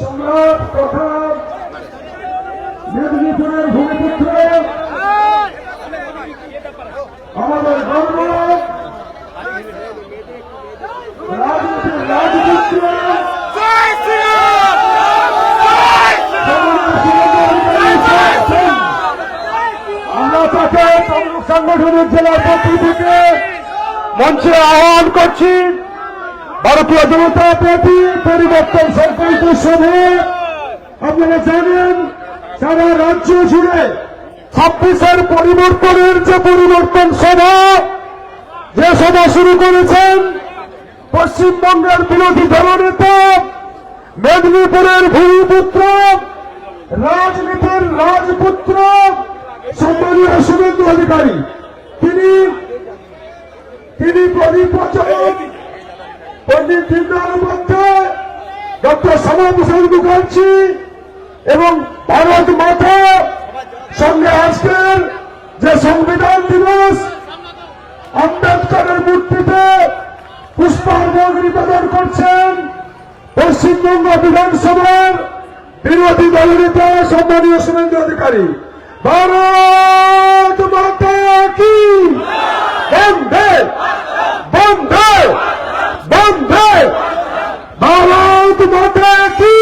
সম্রাট তথা মেদিনীপুরের ভূমিপুত্র আমাদের গর্ব রাজনীতির রাজপুত্র আমরা তাকে তমলুক সাংগঠনিক জেলার পক্ষ থেকে মঞ্চে আহ্বান করছি। ভারতীয় জনতা পার্টি পরিবর্তন সংকল্প সভা। আপনারা জানেন, সারা রাজ্য জুড়ে ছাব্বিশের পরিবর্তনের যে পরিবর্তন সভা, যে সভা শুরু করেছেন পশ্চিমবঙ্গের বিরোধী দলনেতা, মেদিনীপুরের ভূমিপুত্র, রাজনীতির রাজপুত্র, সম্মানীয় শুভেন্দু অধিকারী। তিনি তিনি প্রদীপ পণ্ডিত দীনদয়াল উপাধ্যায় ডক্টর শ্যামাপ্রসাদ মুখার্জি এবং ভারত মাতা সঙ্গে আজকের যে সংবিধান দিবস, আম্বেদকরের মূর্তিতে পুষ্পার্ঘ্য নিবেদন করছেন পশ্চিমবঙ্গ বিধানসভার বিরোধী দলনেতা, সম্মানীয় শুভেন্দু অধিকারী। ভারত মাতা কি বন্ধে বন্ধে বন্ধে ভারত মাতা কি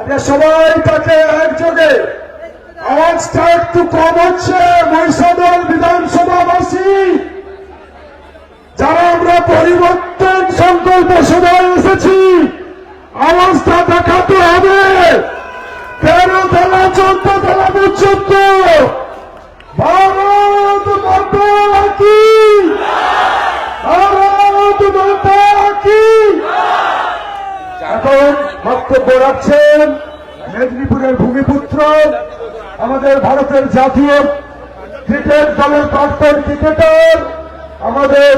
আমরা সবাই তাকে একযোগে। আওয়াজটা একটু কম হচ্ছে মহিষাদল বিধানসভাবাসী যারা আমরা পরিবর্তন সংকল্প সভায় এসেছি আওয়াজটা দেখাতে হবে। তেরো তেলা চোদ্দ তেলা পর্যন্ত ভারত মাতা ভারত মাতা এখন বক্তব্য রাখছেন মেদিনীপুরের ভূমিপুত্র, আমাদের ভারতের জাতীয় ক্রিকেট দলের প্রাক্তন ক্রিকেটার, আমাদের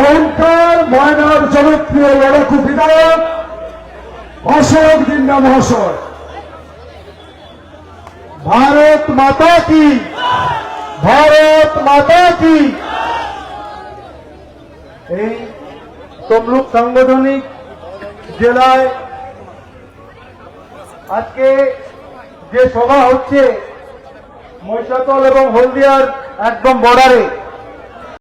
অহংকার, ময়নার জনপ্রিয় লড়াকু বিধায়ক, অশোক দিন্দা মহাশয়। ভারত মাতা কি? ভারত মাতা কি? এই তমলুক সাংগঠনিক জেলায় আজকে যে সভা হচ্ছে মহিষাতল এবং হলদিয়ার একদম বর্ডারে